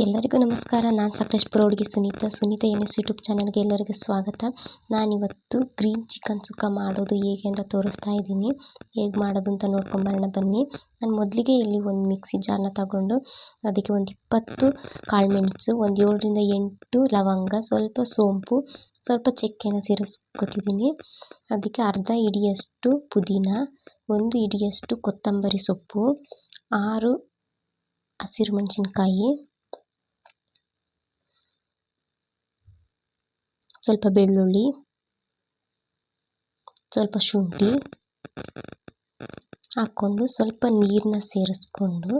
ಎಲ್ಲರಿಗೂ ನಮಸ್ಕಾರ. ನಾನು ಸಕಲೇಶ್ಪುರ ಹುಡುಗಿ Sunitha. Sunitha N S YouTube ಚಾನಲ್ಗೆ ಎಲ್ಲರಿಗೂ ಸ್ವಾಗತ. ನಾನಿವತ್ತು ಗ್ರೀನ್ ಚಿಕನ್ ಸುಕ್ಕ ಮಾಡೋದು ಹೇಗೆ ಅಂತ ತೋರಿಸ್ತಾ ಇದ್ದೀನಿ. ಹೇಗೆ ಮಾಡೋದು ಅಂತ ನೋಡ್ಕೊಂಬರೋಣ ಬನ್ನಿ. ನಾನು ಮೊದಲಿಗೆ ಇಲ್ಲಿ ಒಂದು ಮಿಕ್ಸಿ ಜಾರ್ನ ತಗೊಂಡು ಅದಕ್ಕೆ ಒಂದು ಇಪ್ಪತ್ತು ಕಾಳುಮೆಣಸು ಒಂದು ಏಳರಿಂದ ಎಂಟು ಲವಂಗ, ಸ್ವಲ್ಪ ಸೋಂಪು, ಸ್ವಲ್ಪ ಚಕ್ಕೆನ ಸೇರಿಸ್ಕೊತಿದ್ದೀನಿ. ಅದಕ್ಕೆ ಅರ್ಧ ಇಡಿಯಷ್ಟು ಪುದೀನ, ಒಂದು ಇಡಿಯಷ್ಟು ಕೊತ್ತಂಬರಿ ಸೊಪ್ಪು, ಆರು ಹಸಿರು ಮೆಣಸಿನ್ಕಾಯಿ ಸ್ವಲ್ಪ ಬೆಳ್ಳುಳ್ಳಿ, ಸ್ವಲ್ಪ ಶುಂಠಿ ಹಾಕ್ಕೊಂಡು ಸ್ವಲ್ಪ ನೀರನ್ನ ಸೇರಿಸ್ಕೊಂಡು,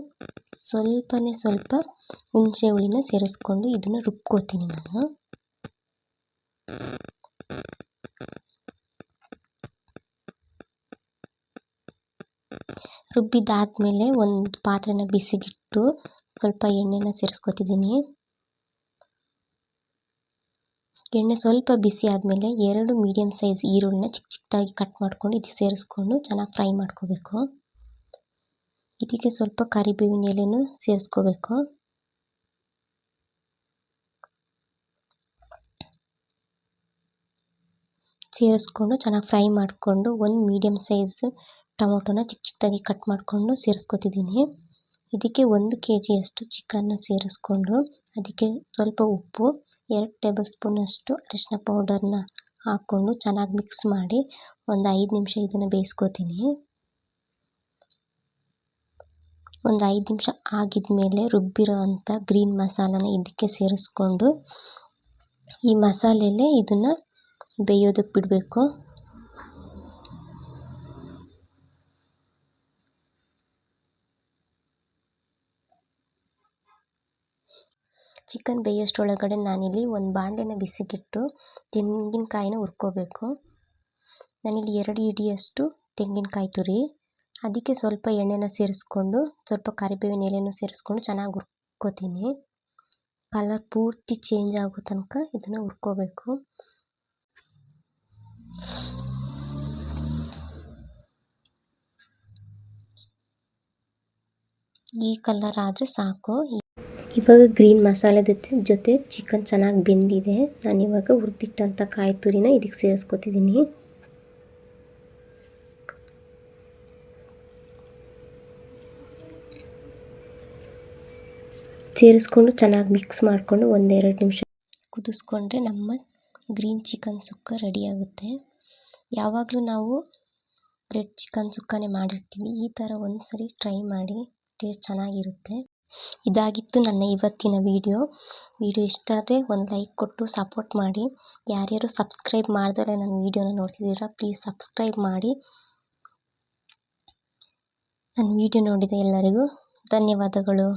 ಸ್ವಲ್ಪನೇ ಸ್ವಲ್ಪ ಹುಣಸೆ ಹುಳಿನ ಸೇರಿಸ್ಕೊಂಡು ಇದನ್ನು ರುಬ್ಕೋತೀನಿ ನಾನು. ರುಬ್ಬಿದ್ದಾದಮೇಲೆ ಒಂದು ಪಾತ್ರೆನ ಬಿಸಿಗಿಟ್ಟು ಸ್ವಲ್ಪ ಎಣ್ಣೆನ ಸೇರಿಸ್ಕೊತಿದ್ದೀನಿ. ಎಣ್ಣೆ ಸ್ವಲ್ಪ ಬಿಸಿ ಆದಮೇಲೆ ಎರಡು ಮೀಡಿಯಮ್ ಸೈಜ್ ಈರುಳ್ಳಿನ ಚಿಕ್ಕ ಚಿಕ್ಕದಾಗಿ ಕಟ್ ಮಾಡ್ಕೊಂಡು ಇದು ಸೇರಿಸ್ಕೊಂಡು ಚೆನ್ನಾಗಿ ಫ್ರೈ ಮಾಡ್ಕೋಬೇಕು. ಇದಕ್ಕೆ ಸ್ವಲ್ಪ ಕರಿಬೇವಿನ ಎಲೆನೂ ಸೇರಿಸ್ಕೋಬೇಕು. ಸೇರಿಸ್ಕೊಂಡು ಚೆನ್ನಾಗಿ ಫ್ರೈ ಮಾಡಿಕೊಂಡು ಒಂದು ಮೀಡಿಯಮ್ ಸೈಜ್ ಟೊಮೊಟೊನ ಚಿಕ್ಕ ಚಿಕ್ಕದಾಗಿ ಕಟ್ ಮಾಡಿಕೊಂಡು ಸೇರಿಸ್ಕೊತಿದ್ದೀನಿ. ಇದಕ್ಕೆ ಒಂದು ಕೆ ಜಿಯಷ್ಟು ಚಿಕನ್ನ ಸೇರಿಸ್ಕೊಂಡು ಅದಕ್ಕೆ ಸ್ವಲ್ಪ ಉಪ್ಪು, ಎರಡು ಟೇಬಲ್ ಸ್ಪೂನಷ್ಟು ಅರಿಶಿನ ಪೌಡರನ್ನ ಹಾಕ್ಕೊಂಡು ಚೆನ್ನಾಗಿ ಮಿಕ್ಸ್ ಮಾಡಿ ಒಂದು ಐದು ನಿಮಿಷ ಇದನ್ನು ಬೇಯಿಸ್ಕೋತೀನಿ. ಒಂದು ಐದು ನಿಮಿಷ ಆಗಿದ ಮೇಲೆ ರುಬ್ಬಿರೋ ಅಂಥ ಗ್ರೀನ್ ಮಸಾಲನ ಇದಕ್ಕೆ ಸೇರಿಸ್ಕೊಂಡು ಈ ಮಸಾಲೆಯಲ್ಲೇ ಇದನ್ನು ಬೇಯೋದಕ್ಕೆ ಬಿಡಬೇಕು. ಚಿಕನ್ ಬೇಯೋಷ್ಟರೊಳಗಡೆ ನಾನಿಲ್ಲಿ ಒಂದು ಬಾಂಡೆನ ಬಿಸಿಗಿಟ್ಟು ತೆಂಗಿನಕಾಯಿನ ಹುರ್ಕೋಬೇಕು. ನಾನಿಲ್ಲಿ ಎರಡು ಹಿಡಿಯಷ್ಟು ತೆಂಗಿನಕಾಯಿ ತುರಿ, ಅದಕ್ಕೆ ಸ್ವಲ್ಪ ಎಣ್ಣೆನ ಸೇರಿಸ್ಕೊಂಡು, ಸ್ವಲ್ಪ ಕರಿಬೇವಿನ ಎಲೆನೂ ಸೇರಿಸ್ಕೊಂಡು ಚೆನ್ನಾಗಿ ಹುರ್ಕೋತೀನಿ. ಕಲರ್ ಪೂರ್ತಿ ಚೇಂಜ್ ಆಗೋ ತನಕ ಇದನ್ನು ಹುರ್ಕೋಬೇಕು. ಈ ಕಲರ್ ಆದರೆ ಸಾಕು. ಇವಾಗ ಗ್ರೀನ್ ಮಸಾಲೆ ಜೊತೆ ಚಿಕನ್ ಚೆನ್ನಾಗಿ ಬೆಂದಿದೆ. ನಾನು ಇವಾಗ ಹುರಿದಿಟ್ಟಂಥ ಕಾಯಿ ತುರಿನ ಇದಕ್ಕೆ ಸೇರಿಸ್ಕೊತಿದ್ದೀನಿ ಸೇರಿಸ್ಕೊಂಡು ಚೆನ್ನಾಗಿ ಮಿಕ್ಸ್ ಮಾಡಿಕೊಂಡು ಒಂದೆರಡು ನಿಮಿಷ ಕುದಿಸ್ಕೊಂಡ್ರೆ ನಮ್ಮ ಗ್ರೀನ್ ಚಿಕನ್ ಸುಕ್ಕ ರೆಡಿಯಾಗುತ್ತೆ ಯಾವಾಗಲೂ ನಾವು ರೆಡ್ ಚಿಕನ್ ಸುಕ್ಕನೇ ಮಾಡಿರ್ತೀವಿ. ಈ ಥರ ಒಂದು ಸರಿ ಟ್ರೈ ಮಾಡಿ ಟೇಸ್ಟ್ ಚೆನ್ನಾಗಿರುತ್ತೆ. ಇದಾಗಿತ್ತು ನನ್ನ ಇವತ್ತಿನ ವಿಡಿಯೋ. ವಿಡಿಯೋ ಇಷ್ಟ ಆದರೆ ಒಂದು ಲೈಕ್ ಕೊಟ್ಟು ಸಪೋರ್ಟ್ ಮಾಡಿ. ಯಾರ್ಯಾರು ಸಬ್ಸ್ಕ್ರೈಬ್ ಮಾಡ್ದಲೇ ನನ್ನ ವೀಡಿಯೋನ ನೋಡ್ತಿದ್ದೀರಾ, ಪ್ಲೀಸ್ ಸಬ್ಸ್ಕ್ರೈಬ್ ಮಾಡಿ. ನನ್ನ ವೀಡಿಯೋ ನೋಡಿದ ಎಲ್ಲರಿಗೂ ಧನ್ಯವಾದಗಳು.